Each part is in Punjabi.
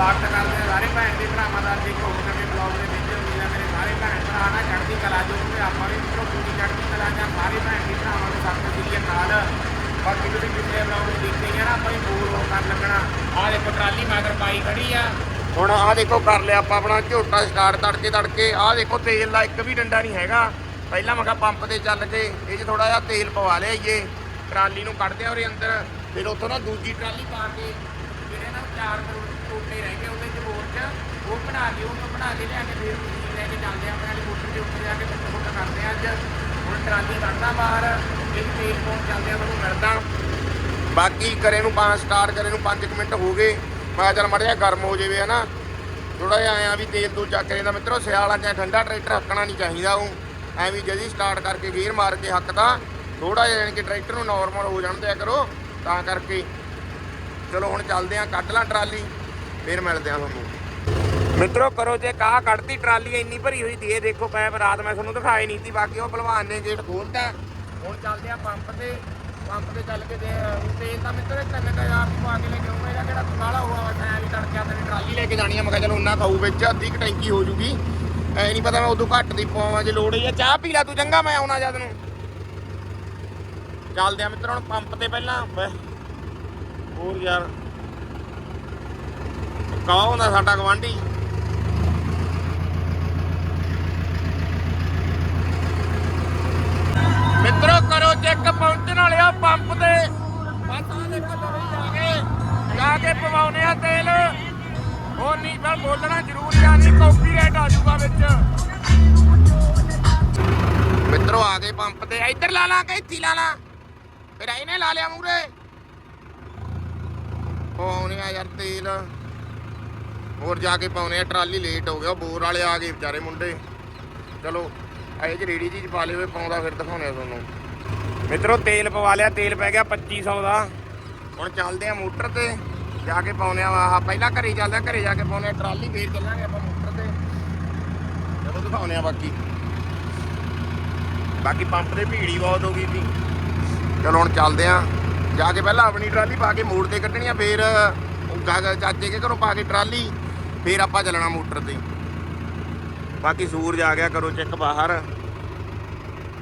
ਸਵਾਗਤ ਕਰਦੇ ਹਾਂ ਸਾਰੇ ਭੈਣ ਦੇ ਭਰਾਵਾਂ ਦਾ ਅੱਜ ਇੱਕ ਹੋਰ ਬਲੌਗ ਦੇ ਵਿੱਚ। ਉਮੀਦ ਮੇਰੇ ਸਾਰੇ ਭੈਣ ਭਰਾ ਨਾ ਚੜ੍ਹਦੀ ਕਲਾ ਜੋ ਕਿ ਆਪਾਂ ਵੀ ਮਿੱਤਰੋ ਪੂਰੀ ਚੜ੍ਹਦੀ ਕਲਾ ਜਾਂ ਸਾਰੇ ਭੈਣ ਦੇ ਭਰਾਵਾਂ ਨੂੰ ਸਤਿ ਸ੍ਰੀ ਅਕਾਲ ਬਾਕੀ ਤੁਸੀਂ ਪਿਛਲੇ ਬਲੌਗ ਵਿੱਚ ਦੇਖਦੇ ਹੀ ਨਾ ਆਪਾਂ ਹੀ ਬੋਲ ਹੋ ਲੱਗਣਾ। ਆਹ ਦੇਖੋ ਟਰਾਲੀ ਮਗਰ ਪਾਈ ਖੜੀ ਆ। ਹੁਣ ਆਹ ਦੇਖੋ ਕਰ ਲਿਆ ਆਪਾਂ ਆਪਣਾ ਝੋਟਾ ਸਟਾਰਟ ਤੜਕੇ ਤੜਕੇ। ਆਹ ਦੇਖੋ ਤੇਲ ਦਾ ਇੱਕ ਵੀ ਡੰਡਾ ਨਹੀਂ ਹੈਗਾ। ਪਹਿਲਾਂ ਮੈਂ ਕਿਹਾ ਪੰਪ ਤੇ ਚੱਲ ਕੇ ਇਹ 'ਚ ਥੋੜਾ ਜਿਹਾ ਤੇਲ ਪਵਾ ਲਿਆਈਏ। ਟਰਾਲੀ ਨੂੰ ਕੱਢਦੇ ਆ ਉਹਦੇ ਅੰਦਰ। ਫਿਰ ਉੱਥੋਂ ਨਾ ਦੂਜੀ ਟਰਾਲੀ ਪਾ ਕੇ, ਜਿਹੜੇ ਨਾ ਚਾਰ ਟੋਟੇ ਰਹਿ ਗਏ ਉਹਦੇ ਚ ਬੋਰ ਚ ਉਹ ਬਣਾ ਕੇ, ਉਹਨੂੰ ਬਣਾ ਕੇ ਲਿਆ ਕੇ ਫਿਰ ਮਸ਼ੀਨ ਲੈ ਕੇ ਚੱਲਦੇ ਆ, ਆਪਣੇ ਮੋਟਰ ਦੇ ਉੱਤੇ ਜਾ ਕੇ ਫੁੱਟ ਫੁੱਟ ਕਰਦੇ ਆ। ਅੱਜ ਹੁਣ ਟਰਾਲੀ ਕੱਢਦਾ ਬਾਹਰ ਇਹ ਤੇਲ ਪਾਉਣ ਚੱਲਦੇ ਆ ਤੁਹਾਨੂੰ ਮਿਲਦਾ। ਬਾਕੀ ਕਰੇ ਨੂੰ ਪੰਜ ਸਟਾਰਟ ਕਰੇ ਨੂੰ 5 ਮਿੰਟ ਹੋ ਗਏ। ਮੈਂ ਕਿਹਾ ਚੱਲ ਗਰਮ ਹੋ ਜਾਵੇ ਹਨਾ। ਥੋੜਾ ਜਿਹਾ ਆਇਆ ਵੀ ਤੇਲ ਤੂਲ ਚੱਕ ਲੈਂਦਾ। ਮਿੱਤਰੋ, ਸਿਆਲਾਂ ਚ ਠੰਡਾ ਟਰੈਕਟਰ ਹੱਕਣਾ ਨਹੀਂ ਚਾਹੀਦਾ ਉਹ। ਐਵੇਂ ਜਦੀ ਸਟਾਰਟ ਕਰਕੇ ਗੇਅਰ ਮਾਰ ਕੇ ਹੱਕਦਾ। ਥੋੜਾ ਜਿਹਾ ਯਾਨੀ ਕਿ ਟਰੈਕਟਰ ਨੂੰ ਨਾਰਮਲ ਹੋ ਜਾਣ ਦਿਆ ਕਰੋ। ਤਾਂ ਕਰਕੇ ਚਲੋ ਹੁਣ ਚੱਲਦੇ ਆਂ, ਕੱਢ ਲਾਂ ਟਰਾਲੀ। ਫਿਰ ਮਿਲਦੇ ਆਂ ਤੁਹਾਨੂੰ। ਮਿੱਤਰੋ, ਕਰੋ ਜੇ ਕਾਹ ਕੱਢਤੀ, ਟਰਾਲੀ ਇੰਨੀ ਭਰੀ ਹੋਈ ਦੀ, ਇਹ ਦੇਖੋ ਪੈਪ ਰਾਤ ਮੈਂ ਤੁਹਾਨੂੰ ਦਿਖਾਈ ਨਹੀਂ ਸੀ, ਬਾਕੀ ਉਹ ਭਲਵਾਨ ਨੇ ਗੇਟ ਖੋਲਤਾ। ਹੁਣ ਚੱਲਦੇ ਆਂ ਪੰਪ ਤੇ ਪੰਪ ਤੇ ਚੱਲ ਕੇ ਦੇ ਤੇਲ ਤਾਂ ਮਿੱਤਰੋ 3000 ਦੀ ਪਾ ਕੇ ਲੈ ਕੇ ਆਉਂਗਾ ਇਹਦਾ ਕਿਹੜਾ ਕਾਲਾ ਹੋਆ ਵਾ ਵੀ ਤੜਕੇ ਆ ਟਰਾਲੀ ਲੈ ਕੇ ਜਾਣੀ ਆ, ਮੈਂ ਕਿਹਾ ਚਲੋ ਉਹਨਾਂ ਖਾਊ ਵਿੱਚ, ਅੱਧੀ ਕੁ ਟੈਂਕੀ ਹੋ ਜੂਗੀ। ਐ ਨਹੀਂ ਪਤਾ ਮੈਂ ਉਦੋਂ ਘੱਟ ਦੀ ਪਾਵਾਂ ਜੇ ਲੋੜ ਹੈ ਚਾਹ ਪੀ ਲੈ ਤੂੰ ਚੰਗਾ, ਮੈਂ ਆਉਣਾ ਜਦ ਨੂੰ। ਚੱਲਦੇ ਆ ਮਿੱਤਰੋ, ਹੁਣ ਪੰਪ ਤੇ ਪਹਿਲਾਂ ਹੋਰ ਯਾਰ। ਕੌਣ ਹੁੰਦਾ ਸਾਡਾ ਗਵਾਂਢੀ ਮਿੱਤਰੋ, ਕਰੋ ਚੈੱਕ, ਪਹੁੰਚਣ ਵਾਲੇ ਪੰਪ ਤੇ। ਬਸ ਆ ਦੇਖੋ ਜਾ ਕੇ ਜਾ ਕੇ ਪਵਾਉਨੇ ਆ ਤੇਲ। ਉਹ ਨਹੀਂ ਪਰ ਬੋਲਣਾ ਜ਼ਰੂਰੀ ਆ ਕਾਪੀਰਾਈਟ ਆ ਜਾਊਗਾ ਵਿੱਚ। ਮਿੱਤਰੋ, ਆ ਗਏ ਪੰਪ ਤੇ। ਇੱਧਰ ਲਾ ਲਾ, ਕਿ ਇੱਥੇ ਲਾ ਲਾ। ਫਿਰ ਇਹਨੇ ਲਾ ਲਿਆ ਮੂਰੇ ਪਾਉਣੇ ਆ ਯਾਰ ਤੇਲ। ਹੋਰ ਜਾ ਕੇ ਪਾਉਣੇ ਆ, ਟਰਾਲੀ ਲੇਟ ਹੋ ਗਿਆ, ਬੋਰ ਵਾਲੇ ਆ ਗਏ ਵਿਚਾਰੇ ਮੁੰਡੇ। ਚਲੋ ਇਹ ਚ ਰੇੜੀ ਜੀ ਪਾ ਲਿਓ ਪਾਉਂਦਾ ਫਿਰ ਦਿਖਾਉਣੇ ਆ ਤੁਹਾਨੂੰ। ਮਿੱਤਰੋ, ਤੇਲ ਪਵਾ ਲਿਆ, ਤੇਲ ਪੈ ਗਿਆ 2500 ਦਾ। ਹੁਣ ਚੱਲਦੇ ਆ ਮੋਟਰ ਤੇ, ਜਾ ਕੇ ਪਾਉਣੇ ਆ ਆਹ, ਪਹਿਲਾਂ ਘਰੇ ਚੱਲਦੇ ਆ, ਘਰੇ ਜਾ ਕੇ ਪਾਉਣੇ ਆ ਟਰਾਲੀ, ਫੇਰ ਚੱਲਾਂਗੇ ਆਪਾਂ ਮੋਟਰ ਤੇ। ਚਲੋ ਦਿਖਾਉਣੇ ਆ ਬਾਕੀ। ਬਾਕੀ ਪੰਪ ਤੇ ਭੀੜੀ ਬਹੁਤ ਹੋ ਗਈ ਸੀ। ਚਲੋ, ਹੁਣ ਚੱਲਦੇ ਆ। ਜਾ ਕੇ ਪਹਿਲਾਂ ਆਪਣੀ ਟਰਾਲੀ ਪਾ ਕੇ ਮੋੜ ਤੇ ਕੱਢਣੀ ਆ, ਫੇਰ ਚਾਚੇ ਕੇ ਘਰੋਂ ਪਾ ਕੇ ਟਰਾਲੀ। ਫੇਰ ਆਪਾਂ ਚੱਲਣਾ ਮੋਟਰ ਤੇ। ਬਾਕੀ ਸੂਰਜ ਆ ਗਿਆ, ਕਰੋ ਚੈੱਕ ਬਾਹਰ।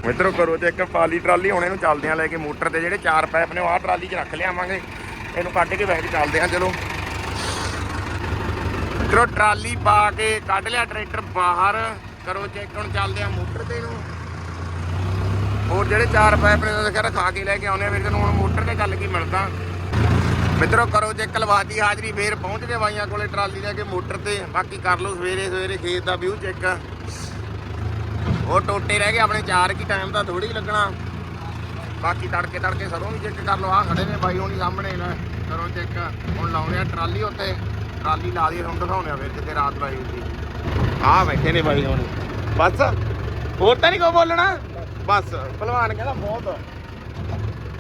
ਮਿੱਤਰੋ ਕਰੋ ਚੈੱਕ ਪਾਲੀ ਟਰਾਲੀ, ਹੁਣ ਇਹਨੂੰ ਚੱਲਦੇ ਆ ਲੈ ਕੇ ਮੋਟਰ ਤੇ, ਜਿਹੜੇ ਚਾਰ ਪੈਪ ਨੇ ਉਹ ਆਹ ਟਰਾਲੀ 'ਚ ਰੱਖ ਲਿਆਵਾਂਗੇ। ਇਹਨੂੰ ਕੱਢ ਕੇ ਬੈਠ ਚੱਲਦੇ ਆ ਚਲੋ। ਮਿੱਤਰੋ ਟਰਾਲੀ ਪਾ ਕੇ ਕੱਢ ਲਿਆ ਟਰੈਕਟਰ ਬਾਹਰ। ਕਰੋ ਚੈੱਕ ਹੁਣ ਚੱਲਦੇ ਆ ਮੋਟਰ ਤੇ ਨੂੰ ਹੋਰ ਜਿਹੜੇ ਚਾਰ ਪਾਈਪ ਨੇ ਤਾਂ ਖਾ ਕੇ ਲੈ ਕੇ ਆਉਨੇ ਆ ਫਿਰ ਤੈਨੂੰ ਹੁਣ ਮੋਟਰ ਤੇ ਚੱਲ ਕੀ ਮਿਲਦਾ। ਮਿੱਤਰੋ ਕਰੋ ਚੈੱਕ ਲਵਾਦੀ ਹਾਜ਼ਰੀ, ਫੇਰ ਪਹੁੰਚ ਗਏ ਬਾਈਆਂ ਕੋਲੇ ਟਰਾਲੀ ਲੈ ਕੇ ਮੋਟਰ ਤੇ। ਬਾਕੀ ਕਰ ਲਓ ਸਵੇਰੇ ਸਵੇਰੇ ਖੇਤ ਦਾ ਵਿਊ ਚੈੱਕ ਉਹ ਟੋਟੇ ਰਹਿ ਗਏ, ਆਪਣੇ ਚਾਰ ਕੀ ਟਾਈਮ ਤਾਂ ਥੋੜੀ ਲੱਗਣਾ। ਬਾਕੀ ਤੜਕੇ ਤੜਕੇ ਸਰੋਂ ਵੀ ਚੈੱਕ ਕਰ ਲਓ ਆ ਖੜੇ ਨੇ ਬਾਈ ਹੋਣੀ ਸਾਹਮਣੇ ਨਾ। ਕਰੋ ਚੈੱਕ, ਹੁਣ ਲਾਉਣੇ ਆ ਟਰਾਲੀ ਉੱਤੇ। ਟਰਾਲੀ ਲਾ ਦੀ ਤੁਹਾਨੂੰ ਦਿਖਾਉਣੇ ਆ ਫਿਰ ਕਿਤੇ ਰਾਤ ਲਾਈ ਹੁੰਦੀ। ਆ ਬੈਠੇ ਨੇ ਬਾਈ ਹੋਣੀ। ਬਸ, ਹੋਰ ਤਾਂ ਨਹੀਂ ਕੋ ਬੋਲਣਾ? ਬਸ, ਭਲਵਾਨ ਕਹਿੰਦਾ ਬਹੁਤ।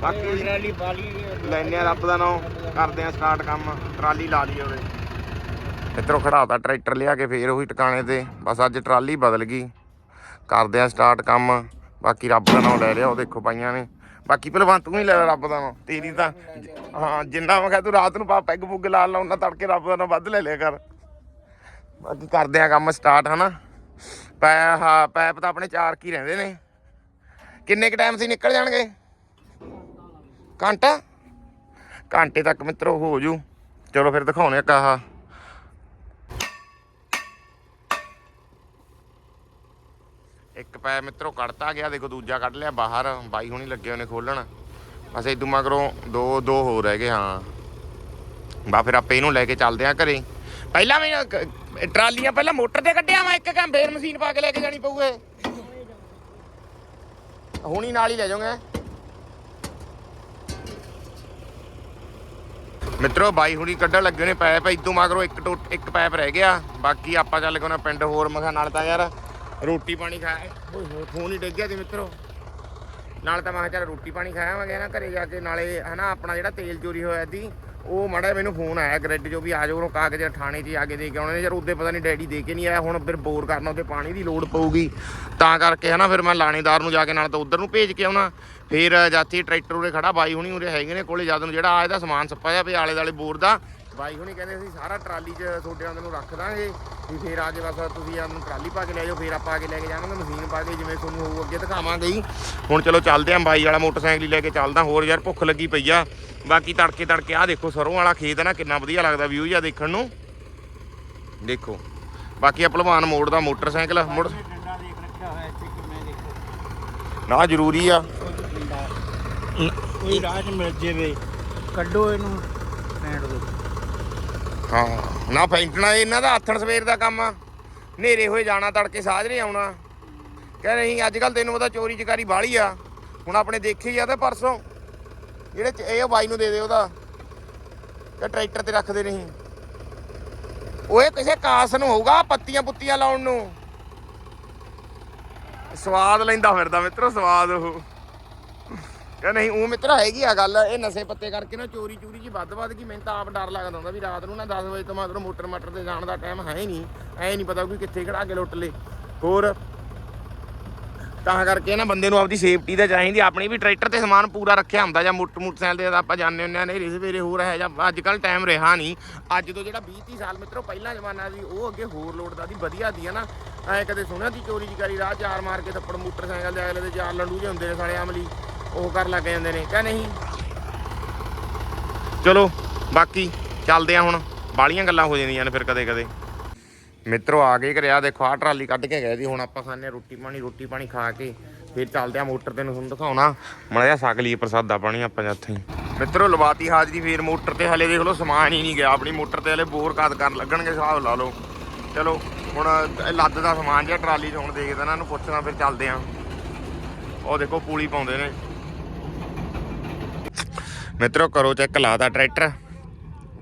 ਬਾਕੀ ਟਰਾਲੀ ਪਾਲੀ ਲੈਨੇ ਆ। ਰੱਬ ਦਾ ਨਾਮ ਕਰਦੇ ਆ ਸਟਾਰਟ ਕੰਮ ਟਰਾਲੀ ਲਾ ਲਈ ਉਹਦੇ। ਇੱਧਰੋਂ ਖੜਾਤਾ ਟਰੈਕਟਰ ਲਿਆ ਕੇ ਫੇਰ ਉਹੀ ਟਿਕਾਣੇ ਤੇ ਬਸ ਅੱਜ ਟਰਾਲੀ ਬਦਲ ਗਈ। ਕਰਦੇ ਆ ਸਟਾਰਟ ਕੰਮ ਬਾਕੀ ਰੱਬ ਦਾ ਨਾਮ ਲੈ ਲਿਆ ਉਹ ਦੇਖੋ ਪਾਈਆਂ ਨੇ। ਬਾਕੀ ਭਲਵਾਨ ਤੂੰ ਹੀ ਲੈ ਲੈ ਰੱਬ ਦਾ ਨਾਮ ਤੇਰੀ ਤਾਂ ਹਾਂ ਜਿੰਨਾ ਮੈਂ ਕਿਹਾ ਤੂੰ ਰਾਤ ਨੂੰ ਪਾ ਪੈਗ ਪੁੱਗ ਲਾ ਲਾ ਉਹਨਾਂ ਤੜਕੇ ਰੱਬ ਦਾ ਨਾਮ ਵੱਧ ਲੈ ਲਿਆ ਕਰ। ਬਾਕੀ ਕਰਦੇ ਆ ਕੰਮ ਸਟਾਰਟ ਹਨਾ। ਪੈ ਹਾਂ ਪੈਪ ਤਾਂ ਆਪਣੇ ਚਾਰ ਕੀ ਰਹਿੰਦੇ ਨੇ। ਕਿੰਨੇ ਕ ਟਾਈਮ ਸੀ ਨਿਕਲ ਜਾਣਗੇ? ਘੰਟਾ? ਘੰਟੇ ਤੱਕ ਮਿੱਤਰੋ, ਹੋ ਜੂ। ਚਲੋ ਫਿਰ ਦਿਖਾਉਣੇ ਆ ਕਾਹਾ। ਇੱਕ ਪੈ ਮਿੱਤਰੋ ਕੱਢਤਾ ਗਿਆ, ਦੇਖੋ ਦੂਜਾ ਕੱਢ ਲਿਆ ਬਾਹਰ। ਬਾਈ ਹੁਣੀ ਲੱਗੇ ਉਹਨੇ ਖੋਲਣ। ਬਸ ਇਦੋਂ ਮਗਰੋਂ ਦੋ ਦੋ ਹੋਰ ਰਹਿ ਗਏ, ਹਾਂ। ਬਾ ਫਿਰ ਆਪੇ ਇਹਨੂੰ ਲੈ ਕੇ ਚੱਲਦੇ ਆ ਘਰੇ। ਪਹਿਲਾਂ ਵੀ ਟਰਾਲੀਆਂ ਪਹਿਲਾਂ ਮੋਟਰ ਤੇ ਕੱਢਿਆ ਮੈਂ ਇੱਕ ਕੰਮ ਫੇਰ ਮਸ਼ੀਨ ਪਾ ਕੇ ਲੈ ਕੇ ਜਾਣੀ ਪਊਗੇ ਹੁਣੀ ਨਾਲ ਹੀ ਲੈ ਜਾਓਗੇ? ਮਿੱਤਰੋ, ਬਾਈ ਹੁਣੀ ਕੱਢਣ ਲੱਗੇ ਨੇ ਪੈਪ ਇਦੋਂ ਮਗਰੋਂ ਇੱਕ ਟੋ, ਇੱਕ ਪੈਪ ਰਹਿ ਗਿਆ। ਬਾਕੀ ਆਪਾਂ ਚੱਲ ਗਏ ਨਾ ਪਿੰਡ ਹੋਰ ਮਖਾ ਨਾਲ ਤਾਂ ਯਾਰ ਰੋਟੀ ਪਾਣੀ ਖਾਇਆ। ਓਏ ਹੋਏ, ਫੋਨ ਹੀ ਡਿੱਗ ਗਿਆ ਸੀ ਮਿੱਤਰੋ। ਨਾਲ ਤਾਂ ਮੈਂ ਕਿਹਾ ਚੱਲ ਰੋਟੀ ਪਾਣੀ ਖਾਇਆ ਮੈਂ ਨਾ, ਘਰੇ ਜਾ ਕੇ ਨਾਲੇ ਹਨਾ, ਆਪਣਾ ਜਿਹੜਾ ਤੇਲ ਚੋਰੀ ਹੋਇਆ ਸੀ ਉਹ ਮਾੜਾ ਮੈਨੂੰ ਫੋਨ ਆਇਆ ਗ੍ਰਿਡ ਜੋ ਵੀ ਆ ਜਾਓ ਉਹ ਕਾਗਜ਼ ਠਾਣੇ 'ਚ ਆ ਕੇ ਦੇ ਕੇ ਆਉਣੇ ਨੇ। ਯਾਰ ਉਹਦੇ ਪਤਾ ਨਹੀਂ ਡੈਡੀ ਦੇ ਕੇ ਨਹੀਂ ਆਇਆ, ਹੁਣ ਫਿਰ ਬੋਰ ਕਰਨਾ ਉਹਦੇ ਪਾਣੀ ਦੀ ਲੋੜ ਪਊਗੀ। ਤਾਂ ਕਰਕੇ ਹਨਾ ਫਿਰ ਮੈਂ ਲਾਣੇਦਾਰ ਨੂੰ ਜਾ ਕੇ ਨਾਲ ਤਾਂ ਉਧਰ ਨੂੰ ਭੇਜ ਕੇ ਆਉਣਾ। ਫਿਰ ਜਾਤੀ ਟਰੈਕਟਰ ਉਰੇ ਖੜਾ, ਬਾਈ ਹੁਣੀ ਉਰੇ ਹੈਗੇ ਨੇ ਕੋਲੇ, ਜਦ ਨੂੰ ਜਿਹੜਾ ਆ ਇਹਦਾ ਸਮਾਨ ਸੱਪਾ ਜਾ ਵੀ ਆਲੇ ਦਾਲੇ ਬੋਰ ਦਾ, ਬਾਈ ਹੁਣੀ ਕਹਿੰਦੇ ਅਸੀਂ ਸਾਰਾ ਟਰਾਲੀ 'ਚ ਤੁਹਾਡੇ ਆਂਦੇ ਨੂੰ ਰੱਖ ਦਾਂਗੇ। ਵੀ ਫੇਰ ਆ ਕੇ ਬਸ ਤੁਸੀਂ ਆਪ ਨੂੰ ਟਰਾਲੀ ਪਾ ਕੇ ਲੈ ਜਾਓ, ਫੇਰ ਆਪਾਂ ਆ ਕੇ ਲੈ ਕੇ ਜਾਵਾਂਗੇ, ਮਸ਼ੀਨ ਪਾ ਕੇ ਜਿਵੇਂ ਤੁਹਾਨੂੰ ਹੋਊ, ਅੱਗੇ ਦਿਖਾਵਾਂਗੇ ਹੀ ਹੁਣ ਚਲੋ ਚੱਲਦੇ ਆਂ, ਬਾਈ ਵਾਲਾ ਮੋਟਰਸਾਈਕਲ ਲੈ ਕੇ ਚੱਲਦਾ, ਹੋਰ ਯਾਰ ਭੁੱਖ ਲੱਗੀ ਪਈ ਆ। ਬਾਕੀ ਤੜਕੇ ਤੜਕੇ ਆ ਦੇਖੋ ਸਰੋਂ ਵਾਲਾ ਖੇਤ ਹੈ ਨਾ ਕਿੰਨਾ ਵਧੀਆ ਲੱਗਦਾ ਵਿਊ ਜਿਹਾ ਦੇਖਣ ਨੂੰ। ਦੇਖੋ ਬਾਕੀ ਆ ਭਲਵਾਨ ਮੋੜ ਦਾ ਮੋਟਰਸਾਈਕਲ ਮੁੜ ਨਾ ਜ਼ਰੂਰੀ ਆ। ਕੋਈ ਰਾਹ 'ਚ ਮਿਲ ਜਾਵੇ। ਕੱਢੋ ਇਹਨੂੰ ਫੈਂਟ ਦੋ ਹਾਂ ਨਾ ਫੈਂਟਣਾ ਇਹਨਾਂ ਦਾ ਆਥਣ ਸਵੇਰ ਦਾ ਕੰਮ ਆ। ਹਨੇਰੇ ਹੋਏ ਜਾਣਾ ਤੜਕੇ ਸਾਜਰੇ ਆਉਣਾ। ਕਹ ਨਹੀਂ ਅੱਜ ਕੱਲ ਤੈਨੂੰ ਪਤਾ ਚੋਰੀ ਚਕਾਰੀ ਬਾਹਲੀ ਆ। ਹੁਣ ਆਪਣੇ ਦੇਖੇ ਆ ਤੇ ਪਰਸੋਂ। ਜਿਹੜੇ ਇਹ ਬਾਈ ਨੂੰ ਦੇ ਦੇ ਉਹਦਾ। ਤੇ ਟਰੈਕਟਰ ਤੇ ਰੱਖਦੇ ਨਹੀਂ ਓਏ, ਕਿਸੇ ਕਾਸ ਨੂੰ ਹੋਊਗਾ ਪੱਤੀਆਂ ਪੁੱਤੀਆਂ ਲਾਉਣ ਨੂੰ। ਸਵਾਦ ਲੈਂਦਾ ਫਿਰਦਾ ਮਿੱਤਰੋ, ਸਵਾਦ ਉਹ। ਕਹ ਨਹੀਂ, ਉਹ ਮਿੱਤਰ ਹੈਗੀ ਆ ਗੱਲ, ਇਹ ਨਸ਼ੇ ਪੱਤੇ ਕਰਕੇ ਨਾ ਚੋਰੀ ਚੂਰੀ ਜੀ ਵੱਧ ਵੱਧ ਗਈ ਮੈਨੂੰ ਤਾਂ ਆਪ ਡਰ ਲੱਗਦਾ ਹੁੰਦਾ ਵੀ ਰਾਤ ਨੂੰ ਨਾ 10 ਵਜੇ ਤੋਂ ਮਗਰੋਂ ਮੋਟਰ ਮਟਰ ਤੇ ਜਾਣ ਦਾ ਟਾਈਮ ਹੈ ਹੀ ਨਹੀਂ। ਐ ਨਹੀਂ ਪਤਾ ਕੋਈ ਕਿੱਥੇ ਖੜਾ ਕੇ ਲੁੱਟ ਲੇ। ਹੋਰ ਤਾਂ ਕਰਕੇ ਨਾ ਬੰਦੇ ਨੂੰ ਆਪਦੀ ਸੇਫਟੀ ਤਾਂ ਚਾਹੀਦੀ ਆਪਣੀ ਵੀ ਟਰੈਕਟਰ ਤੇ ਸਮਾਨ ਪੂਰਾ ਰੱਖਿਆ ਹੁੰਦਾ ਜਾਂ ਮੋਟਰ ਮੋਟਰਸਾਈਕਲ ਤੇ ਤਾਂ ਆਪਾਂ ਜਾਂਦੇ ਹੁੰਦੇ ਆ, ਨਹੀਂ ਸਵੇਰੇ ਹੋਰ ਹੈ ਜਾਂ ਅੱਜ ਕੱਲ ਟਾਈਮ ਰਿਹਾ ਨਹੀਂ। ਅੱਜ ਤੋਂ ਜਿਹੜਾ 20 30 ਸਾਲ ਮਿੱਤਰੋ, ਪਹਿਲਾਂ ਜ਼ਮਾਨਾ ਸੀ, ਉਹ ਅੱਗੇ ਹੋਰ ਲੋੜਦਾ ਦੀ ਵਧੀਆ ਦੀ ਹੈ ਨਾ ਐ ਕਦੇ ਸੁਣਿਆ ਸੀ ਚੋਰੀ ਚਕਾਰੀ ਰਾਹ, ਚਾਰ ਮਾਰ ਕੇ ਥੱਪੜ ਮੋਟਰਸਾਈਕਲ ਦੇ ਅਗਲੇ ਦੇ ਚਾਰ ਲੰਡੂ ਜਿਹੇ ਹੁੰਦੇ ਨੇ ਸਾਲੇ ਆਮਲੀ ਉਹ ਕਰ ਲੱਗ ਜਾਂਦੇ ਨੇ ਕਹ ਨਹੀਂ? ਚਲੋ, ਬਾਕੀ ਚੱਲਦੇ ਆ ਹੁਣ ਬਾਲੀਆਂ ਗੱਲਾਂ ਹੋ ਜਾਂਦੀਆਂ ਨੇ ਫਿਰ ਕਦੇ ਕਦੇ ਮਿੱਤਰੋ ਆ ਗਏ ਘਰੇ ਆ ਦੇਖੋ ਆ ਟਰਾਲੀ ਕੱਢ ਕੇ ਗਏ ਸੀ, ਹੁਣ ਆਪਾਂ ਖਾਣੇ ਆ ਰੋਟੀ ਪਾਣੀ ਰੋਟੀ ਪਾਣੀ ਖਾ ਕੇ ਫਿਰ ਚੱਲਦੇ ਆ ਮੋਟਰ ਤੇ ਨੂੰ ਤੁਹਾਨੂੰ ਦਿਖਾਉਣਾ। ਮੜਾ ਜਾ ਛਕ ਲਈਏ ਪ੍ਰਸਾਦਾ ਪਾਣੀ ਆਪਾਂ ਜਿੱਥੇ ਮਿੱਤਰੋ, ਲਵਾਤੀ ਹਾਜ਼ਰੀ ਫੇਰ ਮੋਟਰ ਤੇ, ਹਲੇ ਦੇਖ ਲਓ, ਸਮਾਨ ਹੀ ਨਹੀਂ ਗਿਆ। ਆਪਣੀ ਮੋਟਰ ਤੇ ਹਲੇ ਬੋਰ ਕਾਦ ਕਰਨ ਲੱਗਣਗੇ, ਹਿਸਾਬ ਲਾ ਲਓ। ਚਲੋ, ਹੁਣ ਲੱਦ ਦਾ ਸਮਾਨ ਜਿਹਾ ਟਰਾਲੀ 'ਚ ਹੁਣ ਦੇਖਦੇ ਇਹਨਾਂ ਨੂੰ ਪੁੱਛਣਾ, ਫਿਰ ਚੱਲਦੇ ਆ ਉਹ ਦੇਖੋ, ਪੂਲੀ ਪਾਉਂਦੇ ਨੇ। ਮਿੱਤਰੋ, ਕਰੋ ਚੈੱਕ, ਲਾਤਾ ਟਰੈਕਟਰ।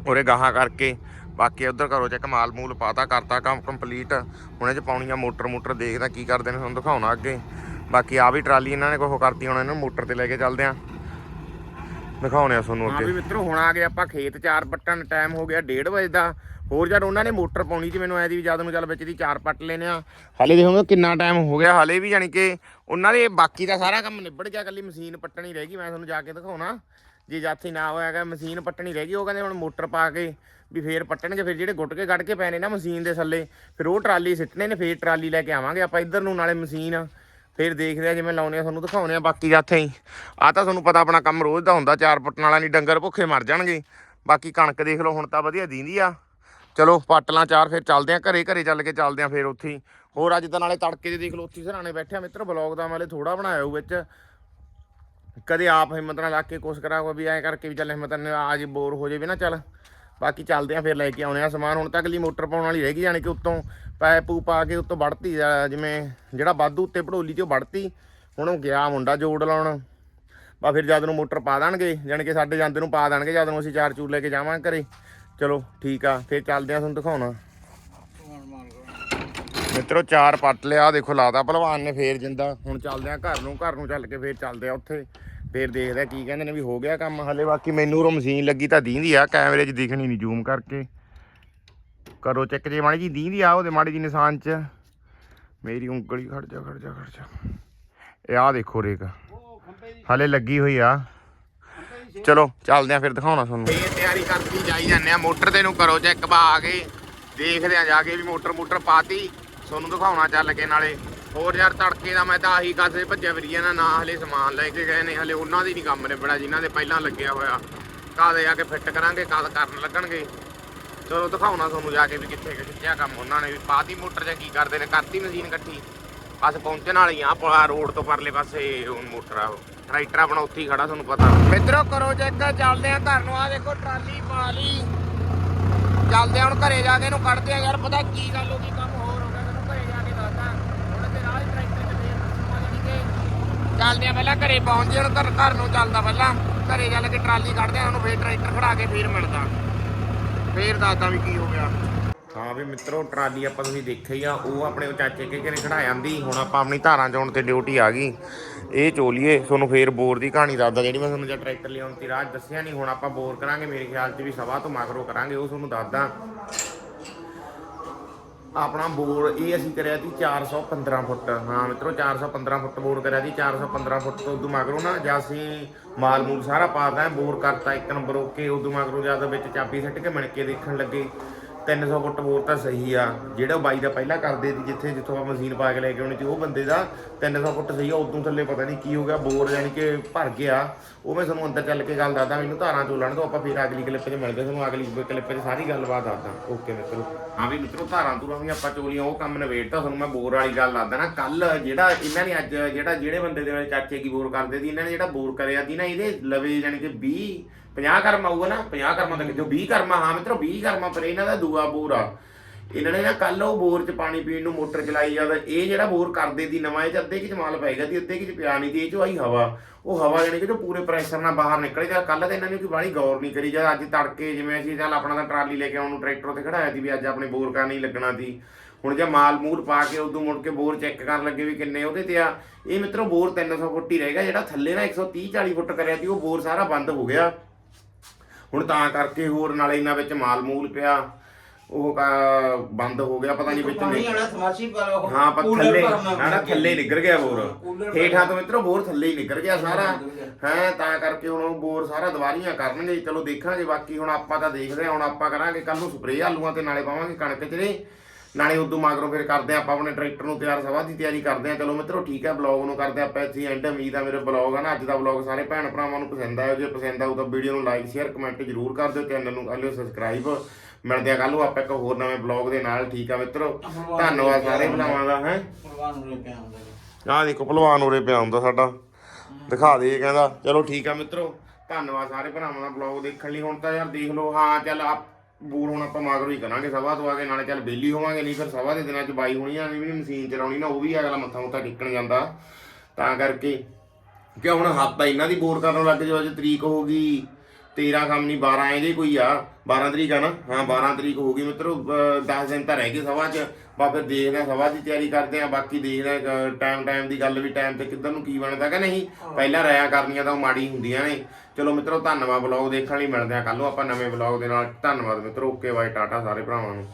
ਉਰੇ ਗਾਹਾਂ ਕਰਕੇ ਬਾਕੀ ਉਧਰ ਕਰੋ ਚੈੱਕ ਮਾਲ ਮੂਲ ਪਾਤਾ ਕਰਤਾ ਕੰਮ ਕੰਪਲੀਟ ਹੁਣ ਇਹ ਚ ਪਾਉਣੀਆਂ ਮੋਟਰ ਮੋਟਰ ਦੇਖਦਾ ਕੀ ਕਰਦੇ ਨੇ ਤੁਹਾਨੂੰ ਦਿਖਾਉਣਾ ਅੱਗੇ। ਬਾਕੀ ਆ ਵੀ ਟਰਾਲੀ ਇਹਨਾਂ ਨੇ ਕੋਹ ਕਰਤੀ ਹੁਣ ਇਹਨੂੰ ਮੋਟਰ ਤੇ ਲੈ ਕੇ ਚੱਲਦੇ ਆਂ। ਦਿਖਾਉਣੇ ਆ ਤੁਹਾਨੂੰ ਅੱਗੇ। ਹਾਂ ਵੀ ਮਿੱਤਰੋ ਹੁਣ ਆ ਗਏ ਆਪਾਂ ਖੇਤ ਚਾਰ ਪੱਟਣ ਟਾਈਮ ਹੋ ਗਿਆ 1:30 ਵਜੇ ਦਾ। ਹੋਰ ਜਦ ਉਹਨਾਂ ਨੇ ਮੋਟਰ ਪਾਉਣੀ ਸੀ ਮੈਨੂੰ ਐ ਦੀ ਵੀ ਜਦ ਨੂੰ ਚੱਲ ਵਿੱਚ ਦੀ ਚਾਰ ਪੱਟ ਲੈਨੇ ਆ। ਹਾਲੇ ਦੇਖੋਗੇ ਕਿੰਨਾ ਟਾਈਮ ਹੋ ਗਿਆ ਹਾਲੇ ਵੀ ਜਾਨੀ ਕਿ ਉਹਨਾਂ ਦੇ ਬਾਕੀ ਦਾ ਸਾਰਾ ਕੰਮ ਨਿਬੜ ਗਿਆ ਕੱਲੀ ਮਸ਼ੀਨ ਪੱਟਣੀ ਰਹਿ ਗਈ ਮੈਂ ਤੁਹਾਨੂੰ ਜਾ ਕੇ ਦਿਖਾਉਣਾ। ਜੇ ਜਾਥੀ ਨਾ ਹੋਇਆਗਾ ਮਸ਼ੀਨ ਪੱਟਣੀ ਰਹਿ ਗਈ ਉਹ ਕਹਿੰਦੇ ਹੁਣ ਮੋਟਰ ਪਾ ਕੇ ਵੀ ਫੇਰ ਪੱਟਣਗੇ, ਫਿਰ ਜਿਹੜੇ ਗੁੱਟ ਕੇ ਕੱਢ ਕੇ ਪੈਣੇ ਨਾ ਮਸ਼ੀਨ ਦੇ ਥੱਲੇ, ਫਿਰ ਉਹ ਟਰਾਲੀ ਸਿੱਟਣੇ ਨੇ, ਫੇਰ ਟਰਾਲੀ ਲੈ ਕੇ ਆਵਾਂਗੇ ਆਪਾਂ ਇੱਧਰ ਨੂੰ, ਨਾਲੇ ਮਸ਼ੀਨ। ਫਿਰ ਦੇਖਦੇ ਆ, ਜਿਵੇਂ ਲਾਉਣੇ ਆ, ਤੁਹਾਨੂੰ ਦਿਖਾਉਣੇ ਆ ਬਾਕੀ ਜਾਥੇ ਹੀ। ਆ ਤਾਂ ਤੁਹਾਨੂੰ ਪਤਾ ਆਪਣਾ ਕੰਮ ਰੋਜ਼ ਦਾ ਹੁੰਦਾ, ਚਾਰ ਪੱਟਣ ਵਾਲਾ ਨਹੀਂ ਡੰਗਰ ਭੁੱਖੇ ਮਰ ਜਾਣਗੇ। ਬਾਕੀ ਕਣਕ ਦੇਖ ਲਓ, ਹੁਣ ਤਾਂ ਵਧੀਆ ਦੀਂਦੀ ਆ। ਚਲੋ, ਪੱਟ ਲਾਂ ਚਾਰ, ਫਿਰ ਚੱਲਦੇ ਆ, ਘਰੇ ਘਰੇ ਚੱਲ ਕੇ ਚੱਲਦੇ ਆ ਫਿਰ ਉੱਥੇ ਹੀ। ਹੋਰ ਅੱਜ ਤਾਂ ਨਾਲੇ ਤੜਕੇ ਦੇ ਦੇਖ ਲਓ, ਉੱਥੇ ਸਰਾਣੇ ਬੈਠੇ ਆ। ਮਿੱਤਰ ਬਲੌਗ ਦਾ ਮਾਲੇ ਥੋੜਾ ਬਣਾਇਆ ਹੋਊ ਵਿੱਚ। ਕਦੇ ਆਪ ਹਿੰਮਤ ਨਾਲ ਲਾ ਕੇ ਕੋਸ਼ਿਸ਼ ਕਰਾਂਗਾ, ਵੀ ਐਂ ਕਰਕੇ ਵੀ ਚੱਲ ਹਿੰਮਤ ਨਾਲ ਆ ਜੀ ਬੋਰ ਹੋ ਜਾਵੇ ਨਾ, ਚੱਲ। ਬਾਕੀ ਚੱਲਦੇ ਆ, ਫਿਰ ਲੈ ਕੇ ਆਉਣੇ ਆ ਸਮਾਨ। ਹੁਣ ਤੱਕ ਲਈ ਮੋਟਰ ਪਾਉਣ ਵਾਲੀ ਰਹਿ ਗਈ ਜਾਣੀ ਕਿ ਉੱਤੋਂ ਪੈਪ ਪਾ ਕੇ ਉੱਤੋਂ ਵੜਤੀ ਜਿਵੇਂ ਜਿਹੜਾ ਵਾਧੂ ਉੱਤੇ ਪੜੋਲੀ ਤੇ ਉਹ ਵੜਤੀ। ਹੁਣ ਉਹ ਗਿਆ ਮੁੰਡਾ ਜੋੜ ਲਾਉਣ। ਬਾ ਫਿਰ ਜਦ ਨੂੰ ਮੋਟਰ ਪਾ ਦੇਣਗੇ ਜਾਣੀ ਕਿ ਸਾਡੇ ਜਾਂਦੇ ਨੂੰ ਪਾ ਦੇਣਗੇ, ਜਦ ਨੂੰ ਅਸੀਂ ਚਾਰ ਚੂਰ ਲੈ ਕੇ ਜਾਵਾਂਗੇ ਘਰੇ। ਚਲੋ, ਠੀਕ ਆ, ਫਿਰ ਚੱਲਦੇ ਆ ਤੁਹਾਨੂੰ ਦਿਖਾਉਣਾ। ਮਿੱਤਰੋ, ਚਾਰ ਪੱਟ ਲਿਆ ਦੇਖੋ ਲਾਤਾ ਭਲਵਾਨ ਨੇ ਫੇਰ ਜਿੰਦਾ। ਹੁਣ ਚੱਲਦੇ ਆ ਘਰ ਨੂੰ ਘਰ ਨੂੰ ਚੱਲ ਕੇ ਫੇਰ ਚੱਲਦੇ ਆ ਉੱਥੇ। ਫੇਰ ਦੇਖਦੇ ਆ ਕੀ ਕਹਿੰਦੇ ਨੇ ਵੀ ਹੋ ਗਿਆ ਕੰਮ। ਹਲੇ ਬਾਕੀ ਮੈਨੂੰ ਉਹ ਮਸ਼ੀਨ ਲੱਗੀ ਤਾਂ ਦੀਂਦੀ ਆ, ਕੈਮਰੇ 'ਚ ਦਿਖਣੀ ਨਹੀਂ ਜ਼ੂਮ ਕਰਕੇ। ਕਰੋ ਚੈੱਕ ਜੇ ਮਾੜੀ ਜੀ ਦੀਂਦੀ ਆ ਉਹਦੇ ਮਾੜੀ ਜੀ ਨਿਸ਼ਾਨ 'ਚ। ਮੇਰੀ ਉਂਗਲੀ ਖੜ ਜਾ ਖੜ ਜਾ ਖੜ ਜਾ। ਇਹ ਆ ਦੇਖੋ ਰੇਕ। ਉਹ ਹਲੇ ਲੱਗੀ ਹੋਈ ਆ। ਚਲੋ, ਚੱਲਦੇ ਆ, ਫਿਰ ਦਿਖਾਉਣਾ ਤੁਹਾਨੂੰ। ਇਹ ਤਿਆਰੀ ਕਰਦੀ ਜਾਈ ਜਾਂਦੇ ਆ। ਮੋਟਰ ਤੇ ਨੂੰ ਕਰੋ ਚੈੱਕ ਪਾ ਕੇ ਦੇਖਦੇ ਆ ਜਾ ਕੇ ਵੀ ਮੋਟਰ ਮੋਟਰ ਪਾਤੀ। ਤੁਹਾਨੂੰ ਦਿਖਾਉਣਾ ਚੱਲ ਕੇ ਨਾਲੇ। ਹੋਰ ਯਾਰ ਤੜਕੇ ਦਾ ਮੈਂ ਤਾਂ ਆਹੀ ਕਾਸੇ ਭੱਜਿਆ ਫਿਰੀ ਨਾ ਨਾ ਹਲੇ ਸਮਾਨ ਲੈ ਕੇ ਗਏ ਨੇ, ਹਲੇ ਉਹਨਾਂ ਦੀ ਨਹੀਂ ਕੰਮ ਨੇ ਬੜਾ ਜਿਨ੍ਹਾਂ ਦੇ ਪਹਿਲਾਂ ਲੱਗਿਆ ਹੋਇਆ। ਕਾਦੇ ਆ ਕੇ ਫਿੱਟ ਕਰਾਂਗੇ ਕਦ ਕਰਨ ਲੱਗਣਗੇ। ਚਲੋ ਦਿਖਾਉਣਾ ਤੁਹਾਨੂੰ ਜਾ ਕੇ ਵੀ ਕਿੱਥੇ ਕੁ ਕੰਮ ਉਹਨਾਂ ਨੇ ਵੀ। ਪਾਤੀ ਮੋਟਰ ਜਾਂ ਕੀ ਕਰਦੇ ਨੇ, ਕਰਤੀ ਮਸ਼ੀਨ ਇਕੱਠੀ। ਬਸ ਪਹੁੰਚਣ ਵਾਲੀ ਆ ਪੁਲਾ ਰੋਡ ਤੋਂ ਪਰਲੇ ਪਾਸੇ ਉਹ ਮੋਟਰ ਆ ਟਰੈਕਟਰ ਆਪਣਾ ਉੱਥੇ ਹੀ ਖੜਾ, ਤੁਹਾਨੂੰ ਪਤਾ। ਮਿੱਤਰੋ ਕਰੋ ਚੈੱਕ, ਚੱਲਦੇ ਆ ਘਰ ਨੂੰ। ਆ ਦੇਖੋ ਟਰਾਲੀ ਪਾ ਲਈ। ਚੱਲਦੇ ਆ ਹੁਣ ਘਰੇ ਜਾ ਕੇ ਇਹਨੂੰ ਕੱਢਦੇ ਆ ਯਾਰ, ਪਤਾ ਕੀ ਗੱਲ ਹੋ ਗਈ ਕੰਮ ਹੋਰ ਹੋ ਗਿਆ ਤੈਨੂੰ ਘਰੇ ਜਾ ਕੇ ਦੱਸਦਾ ਹੁਣ ਤੇ ਰਾਹ ਹੀ ਟਰੈਕਟਰ ਤੇ ਫੇਰ ਦੱਸੂਗਾ ਜਾਣੀ ਕਿ ਚੱਲਦੇ ਆ ਪਹਿਲਾਂ, ਘਰੇ ਪਹੁੰਚ ਜੇ ਘਰ ਘਰ ਨੂੰ ਚੱਲਦਾ ਪਹਿਲਾਂ। ਘਰੇ ਚੱਲ ਕੇ ਟਰਾਲੀ ਕੱਢਦੇ ਆ, ਉਹਨੂੰ ਫੇਰ ਟਰੈਕਟਰ ਖੜਾ ਕੇ ਫੇਰ ਮਿਲਦਾ। ਫੇਰ ਦੱਸਦਾ ਵੀ ਕੀ ਹੋ ਗਿਆ। ਹਾਂ ਵੀ ਮਿੱਤਰੋ, ਟਰਾਲੀ ਆਪਾਂ ਤੁਸੀਂ ਦੇਖਿਆ ਹੀ ਆ, ਉਹ ਆਪਣੇ ਚਾਚੇ ਕੇ ਘਰੇ ਖੜਾ ਜਾਂਦੀ, ਹੁਣ ਆਪਾਂ ਆਪਣੀ ਧਾਰਾਂ ਚੋਣ ਤੇ ਡਿਊਟੀ ਆ ਗਈ। ਇਹ ਚੋਲੀਏ, ਤੁਹਾਨੂੰ ਫੇਰ ਬੋਰ ਦੀ ਕਹਾਣੀ ਦੱਸਦਾ, ਜਿਹੜੀ ਮੈਂ ਤੁਹਾਨੂੰ ਜਾਂ ਟਰੈਕਟਰ ਲਿਆਉਣ ਦੀ ਰਾਹ ਦੱਸਿਆ ਨਹੀਂ ਹੁਣ ਆਪਾਂ ਬੋਰ ਕਰਾਂਗੇ, ਮੇਰੇ ਖਿਆਲ 'ਚ ਵੀ ਸਵਾ ਤੋਂ ਮਗਰੋਂ ਕਰਾਂਗੇ, ਉਹ ਤੁਹਾਨੂੰ ਦੱਸਦਾ। ਆਪਣਾ ਬੋਰ ਇਹ ਅਸੀਂ ਕਰਿਆ ਸੀ 415 ਫੁੱਟ। ਹਾਂ ਮਿੱਤਰੋ 415 ਫੁੱਟ ਬੋਰ ਕਰਿਆ ਸੀ 415 ਫੁੱਟ ਤੋਂ ਉਦੋਂ ਮਗਰੋਂ ਨਾ ਜਾਂ ਅਸੀਂ ਮਾਲ ਮੂਲ ਸਾਰਾ ਪਾਤਾ, ਬੋਰ ਕਰਤਾ ਇੱਕ ਨੰਬਰ ਓਕੇ, ਉਦੋਂ ਮਗਰੋਂ ਜਦ ਵਿੱਚ ਚਾਬੀ ਸੱਟ ਕੇ ਮਿਣ ਕੇ ਦੇਖਣ ਲੱਗੇ। 300 ਫੁੱਟ ਬੋਰ ਤਾਂ ਸਹੀ ਆ। ਜਿਹੜਾ ਉਹ ਬਾਈ ਦਾ ਪਹਿਲਾਂ ਕਰਦੇ ਸੀ, ਜਿੱਥੇ ਜਿੱਥੋਂ ਆਪਾਂ ਮਸ਼ੀਨ ਪਾ ਕੇ ਲੈ ਕੇ ਆਉਣੀ ਸੀ, ਉਹ ਬੰਦੇ ਦਾ 300 ਫੁੱਟ ਸਹੀ ਆ। ਉਦੋਂ ਥੱਲੇ ਪਤਾ ਨਹੀਂ ਕੀ ਹੋ ਗਿਆ, ਬੋਰ ਯਾਨੀ ਕਿ ਭਰ ਗਿਆ। ਉਹ ਮੈਂ ਤੁਹਾਨੂੰ ਅੰਦਰ ਚੱਲ ਕੇ ਗੱਲ ਦੱਸਦਾ, ਮੈਨੂੰ ਧਾਰਾਂ ਚੋਲਣ ਤੋਂ ਆਪਾਂ ਫਿਰ ਅਗਲੀ ਕਲਿੱਪ 'ਚ ਮਿਲਦੇ ਤੁਹਾਨੂੰ ਅਗਲੀ ਕਲਿੱਪ 'ਚ ਸਾਰੀ ਗੱਲਬਾਤ ਦੱਸਦਾ। ਓਕੇ ਮਿੱਤਰੋ। ਹਾਂ ਵੀ ਮਿੱਤਰੋ, ਧਾਰਾਂ ਧੂਰਾਂ ਵੀ ਆਪਾਂ ਚੋਲੀਆਂ ਉਹ ਕੰਮ ਨਵੇੜਤਾ ਤੁਹਾਨੂੰ ਮੈਂ ਬੋਰ ਵਾਲੀ ਗੱਲ ਦੱਸਦਾ ਨਾ ਕੱਲ ਜਿਹੜਾ ਇਹਨਾਂ ਨੇ ਅੱਜ, ਜਿਹੜਾ ਜਿਹੜੇ ਬੰਦੇ ਦੇ ਵਿੱਚ ਚਾਚੇ ਕੀ ਬੋਰ ਕਰਦੇ ਸੀ, ਇਹਨਾਂ ਨੇ ਜਿਹੜਾ ਬੋਰ ਕਰਿਆ ਸੀ ਨਾ, ਇਹਦੇ ਲਵੇ ਯਾਨੀ ਕਿ 20 50 ਕਰਮ ਆਊਗਾ ਨਾ 50 ਕਰਮਾਂ ਤੱਕ ਜੋ 20 ਕਰਮਾਂ, ਹਾਂ ਮਿੱਤਰੋ 20 ਕਰਮਾਂ ਪਰ ਇਹਨਾਂ ਦਾ ਦੂਆ ਬੋਰ ਆ। ਇਹਨਾਂ ਨੇ ਨਾ ਕੱਲ ਉਹ ਬੋਰ 'ਚ ਪਾਣੀ ਪੀਣ ਨੂੰ ਮੋਟਰ ਚਲਾਈ ਜਾਂਦਾ ਇਹ ਜਿਹੜਾ ਬੋਰ ਕਰਦੇ ਦੀ ਨਵਾਂ ਇਹ 'ਚ ਅੱਧੇ ਕਿ ਜਮਾਲ ਪਏਗਾ ਤੇ ਅੱਧੇ ਕਿ ਪਿਆ ਨਹੀਂ ਤੇ ਇਹ 'ਚੋਂ ਆਈ ਹਵਾ। ਉਹ ਹਵਾ ਜਾਨੀ ਕਿ ਜੋ ਪੂਰੇ ਪ੍ਰੈਸ਼ਰ ਨਾਲ ਬਾਹਰ ਨਿਕਲੇ ਜਾਂ ਕੱਲ ਤਾਂ ਇਹਨਾਂ ਨੇ ਕੋਈ ਬਾਹਲੀ ਗੌਰ ਨਹੀਂ ਕਰੀ। ਜਦ ਅੱਜ ਤੜਕੇ ਜਿਵੇਂ ਅਸੀਂ ਚੱਲ ਆਪਣਾ ਤਾਂ ਟਰਾਲੀ ਲੈ ਕੇ ਆਉਣ ਨੂੰ ਟਰੈਕਟਰ ਤੇ ਖੜਾਇਆ ਸੀ ਵੀ ਅੱਜ ਆਪਣੇ ਬੋਰ ਕਾ ਨਹੀਂ ਲੱਗਣਾ ਸੀ। ਹੁਣ ਜੇ ਮਾਲ ਮੂਲ ਪਾ ਕੇ ਉਦੋਂ ਮੁੜ ਕੇ ਬੋਰ ਚੈੱਕ ਕਰਨ ਲੱਗੇ ਵੀ ਕਿੰਨੇ ਉਹਦੇ ਤੇ ਆ। ਇਹ ਮਿੱਤਰੋ ਬੋਰ 300 ਫੁੱਟ ਹੀ ਰਹੇਗਾ ਜਿਹੜਾ ਥੱਲੇ ਨਾ 130 40 ਫੁੱਟ ਕਰਿਆ ਸੀ, ਉਹ ਬੋਰ ਸਾਰਾ ਬੰਦ ਹੋ ਗਿਆ। ਹੁਣ ਤਾਂ ਕਰਕੇ ਹੋਰ ਨਾਲੇ ਇਹਨਾਂ ਵਿੱਚ ਮਾਲ ਮੂਲ ਪਿਆ। ਉਹ ਕਾ- ਬੰਦ ਹੋ ਗਿਆ ਪਤਾ ਨਹੀਂ ਵਿੱਚ ਪਾਣੀ ਆਣਾ ਸਮਾਸ਼ੀ ਪਰ ਉਹ ਹਾਂ ਪਰ ਕੂਲਰ ਥੱਲੇ ਭਰਨਾ ਨਾ ਨਾ ਥੱਲੇ ਨਿਕਲ ਗਿਆ ਬੋਰ। ਕੂਲਰ ਹੇਠਾਂ ਤੋਂ ਮਿੱਤਰੋ ਬੋਰ ਥੱਲੇ ਹੀ ਨਿਕਲ ਗਿਆ ਸਾਰਾ। ਹੈ ਤਾਂ ਕਰਕੇ ਹੁਣ ਉਹ ਬੋਰ ਸਾਰਾ ਦੁਬਾਰੀਆਂ ਕਰਨਗੇ। ਚਲੋ ਦੇਖਾਂਗੇ ਬਾਕੀ ਹੁਣ ਆਪਾਂ ਤਾਂ ਦੇਖਦੇ ਹਾਂ ਹੁਣ ਆਪਾਂ ਕਰਾਂਗੇ ਕੱਲ ਨੂੰ ਸਪਰੇਅ ਆਲੂਆਂ ਤੇ ਨਾਲੇ ਪਾਵਾਂਗੇ ਕਣਕ ਚ ਨੇ। ਨਾਲੇ ਉਦੋਂ ਮਗਰੋਂ ਫਿਰ ਕਰਦੇ ਆਪਾਂ ਆਪਣੇ ਟਰੈਕਟਰ ਨੂੰ ਤਿਆਰ ਸਭਾ ਦੀ ਤਿਆਰੀ ਕਰਦੇ ਹਾਂ। ਚਲੋ ਮਿੱਤਰੋ ਠੀਕ ਹੈ ਬਲੌਗ ਨੂੰ ਕਰਦੇ ਆਪਾਂ ਇੱਥੇ ਐਂਡ ਉਮੀਦ ਆ ਮੇਰੇ ਬਲੌਗ ਆ ਨਾ ਅੱਜ ਦਾ ਬਲੌਗ ਸਾਰੇ ਭੈਣ ਭਰਾਵਾਂ ਨੂੰ ਪਸੰਦ ਆਇਆ ਜੇ ਪਸੰਦ ਆਊ ਤਾਂ ਵੀਡੀਓ ਨੂੰ ਲਾਈਕ ਸ਼ੇਅਰ ਕਮੈਂਟ ਜ਼ਰੂਰ ਕਰ ਦਿਓ। ਚੈਨਲ ਨੂੰ ਕਰ ਲਿਓ ਸਬਸਕ੍ਰਾਈਬ ਮਿਲਦੇ ਆ ਕੱਲ ਨੂੰ ਆਪਾਂ ਇੱਕ ਹੋਰ ਨਵੇਂ ਬਲੌਗ ਦੇ ਨਾਲ। ਠੀਕ ਆ ਮਿੱਤਰੋ ਧੰਨਵਾਦ ਸਾਰੇ ਭਰਾਵਾਂ ਦਾ ਹੈ। ਭਗਵਾਨ ਨੂੰ ਪਿਆ ਹੁੰਦਾ। ਆਹ ਦੇਖੋ ਭਲਵਾਨ ਉਰੇ ਪਿਆ ਹੁੰਦਾ ਸਾਡਾ। ਦਿਖਾ ਦੇ ਕਹਿੰਦਾ। ਚਲੋ ਠੀਕ ਆ ਮਿੱਤਰੋ ਧੰਨਵਾਦ ਸਾਰੇ ਭਰਾਵਾਂ ਦਾ ਬਲੌਗ ਦੇਖਣ ਲਈ। ਹੁਣ ਤਾਂ ਯਾਰ ਦੇਖ ਲਓ ਹਾਂ ਚੱਲ ਆ ਬੂਰ ਹੁਣ ਆਪਾਂ ਮਗਰੋਂ ਹੀ ਕਰਾਂਗੇ ਸਵਾ ਤੋਂ ਆ ਕੇ ਨਾਲੇ ਚੱਲ ਬੇਲੀ ਹੋਵਾਂਗੇ, ਨਹੀਂ ਫਿਰ ਸਵਾ ਦੇ ਦਿਨਾਂ 'ਚ ਬਾਈ ਹੋਣੀ ਆ ਵੀ ਮਸ਼ੀਨ ਚਲਾਉਣੀ ਨਾ, ਉਹ ਵੀ ਅਗਲਾ ਮੱਥਾ ਮੁੱਥਾ ਟੇਕਣ ਜਾਂਦਾ। ਤਾਂ ਕਰਕੇ ਕਿ ਹੁਣ ਹੱਥ ਤਾਂ ਇਹਨਾਂ ਦੀ ਬੋਰ ਕਰਨ ਲੱਗ ਜਾਓ, ਅੱਜ ਤਰੀਕ ਹੋ ਗਈ। 13 ਕੰਮ ਨਹੀਂ 12 ਇਹਦੇ ਕੋਈ ਆ। 12 ਤਰੀਕ ਆ ਨਾ। ਹਾਂ 12 ਤਰੀਕ ਹੋ ਗਈ ਮਿੱਤਰੋ। 10 ਦਿਨ ਤਾਂ ਰਹਿ ਗਏ ਸਭਾ 'ਚ। ਬਾ ਫਿਰ ਦੇਖਦੇ ਆ ਸਭਾ ਦੀ ਤਿਆਰੀ ਕਰਦੇ ਆ ਬਾਕੀ ਦੇਖਦੇ ਆ ਟਾਈਮ ਟਾਈਮ ਦੀ ਗੱਲ ਵੀ ਟਾਈਮ ਤੇ ਕਿੱਧਰ ਨੂੰ ਕੀ ਬਣਦਾ ਕਿ ਨਹੀਂ। ਪਹਿਲਾਂ ਰਾਇਆ ਕਰਨੀਆਂ ਤਾਂ ਮਾੜੀ ਹੁੰਦੀਆਂ ਨੇ। ਚਲੋ ਮਿੱਤਰੋ ਧੰਨਵਾਦ। ਬਲੌਗ ਦੇਖਣ ਲਈ ਮਿਲਦੇ ਆ ਕੱਲ ਨੂੰ ਆਪਾਂ ਨਵੇਂ ਬਲੌਗ ਦੇ ਨਾਲ। ਧੰਨਵਾਦ ਮਿੱਤਰੋ। ਓਕੇ ਬਾਏ ਟਾਟਾ ਸਾਰੇ ਭਰਾਵਾਂ ਨੂੰ।